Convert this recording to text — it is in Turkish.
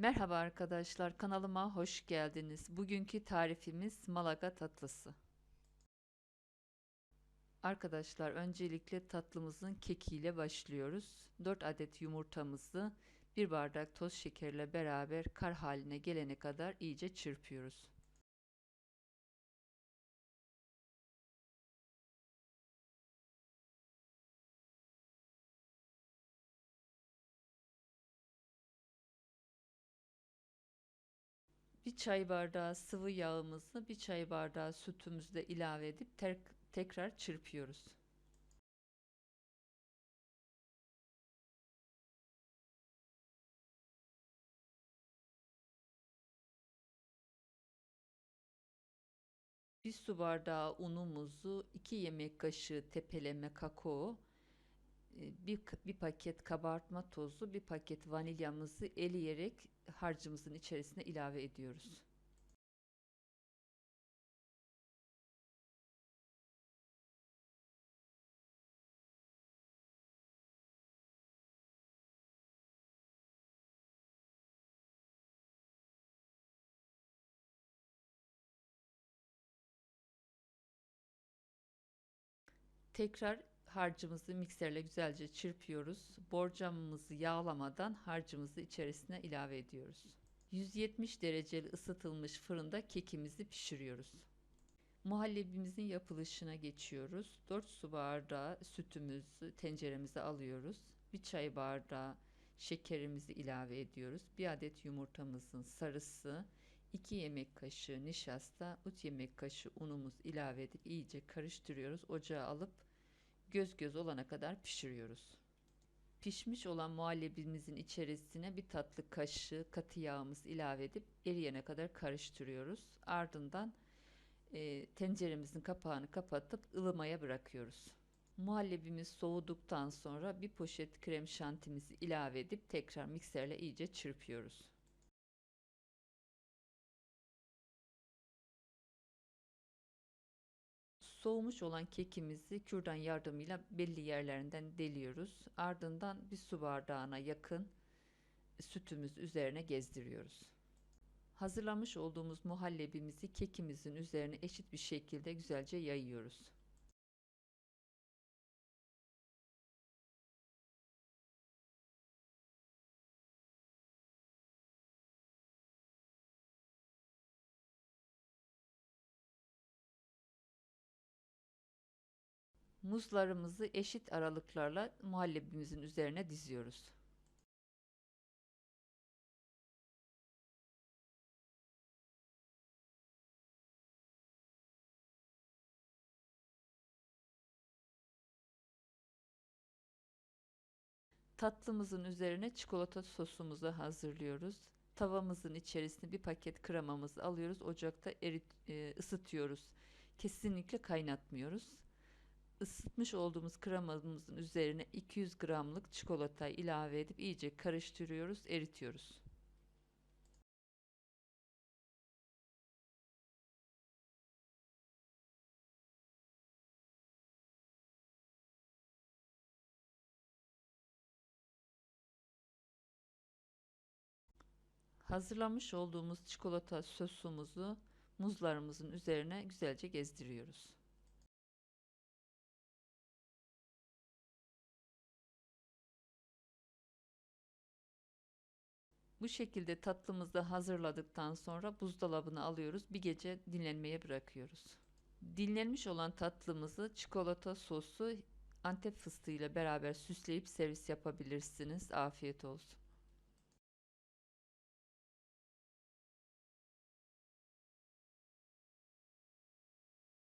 Merhaba arkadaşlar, kanalıma hoş geldiniz. Bugünkü tarifimiz Malaga tatlısı. Arkadaşlar öncelikle tatlımızın kekiyle başlıyoruz. 4 adet yumurtamızı 1 bardak toz şekerle beraber kar haline gelene kadar iyice çırpıyoruz. Bir çay bardağı sıvı yağımızı bir çay bardağı sütümüzle ilave edip ter tekrar çırpıyoruz. Bir su bardağı unumuzu, 2 yemek kaşığı tepeleme kakao, bir, bir paket kabartma tozu, bir paket vanilyamızı eleyerek harcımızın içerisine ilave ediyoruz. Tekrar harcımızı mikserle güzelce çırpıyoruz. Borcamımızı yağlamadan harcımızı içerisine ilave ediyoruz. 170 dereceli ısıtılmış fırında kekimizi pişiriyoruz. Muhallebimizin yapılışına geçiyoruz. 4 su bardağı sütümüzü tenceremize alıyoruz. 1 çay bardağı şekerimizi ilave ediyoruz. 1 adet yumurtamızın sarısı, 2 yemek kaşığı nişasta, 3 yemek kaşığı unumuz ilave edip iyice karıştırıyoruz. Ocağa alıp göz göz olana kadar pişiriyoruz. Pişmiş olan muhallebimizin içerisine bir tatlı kaşığı katı yağımız ilave edip eriyene kadar karıştırıyoruz. Ardından e, tenceremizin kapağını kapatıp ılımaya bırakıyoruz. Muhallebimiz soğuduktan sonra bir poşet krem şantimizi ilave edip tekrar mikserle iyice çırpıyoruz. Soğumuş olan kekimizi kürdan yardımıyla belli yerlerinden deliyoruz. Ardından bir su bardağına yakın sütümüz üzerine gezdiriyoruz. Hazırlamış olduğumuz muhallebimizi kekimizin üzerine eşit bir şekilde güzelce yayıyoruz. Muzlarımızı eşit aralıklarla muhallebimizin üzerine diziyoruz. Tatlımızın üzerine çikolata sosumuzu hazırlıyoruz. Tavamızın içerisine bir paket kremamızı alıyoruz. Ocakta erit, e, ısıtıyoruz. Kesinlikle kaynatmıyoruz. Isıtmış olduğumuz kremamızın üzerine 200 gramlık çikolata ilave edip iyice karıştırıyoruz, eritiyoruz. Hazırlamış olduğumuz çikolata sosumuzu muzlarımızın üzerine güzelce gezdiriyoruz. Bu şekilde tatlımızı hazırladıktan sonra buzdolabına alıyoruz. Bir gece dinlenmeye bırakıyoruz. Dinlenmiş olan tatlımızı çikolata sosu Antep fıstığı ile beraber süsleyip servis yapabilirsiniz. Afiyet olsun.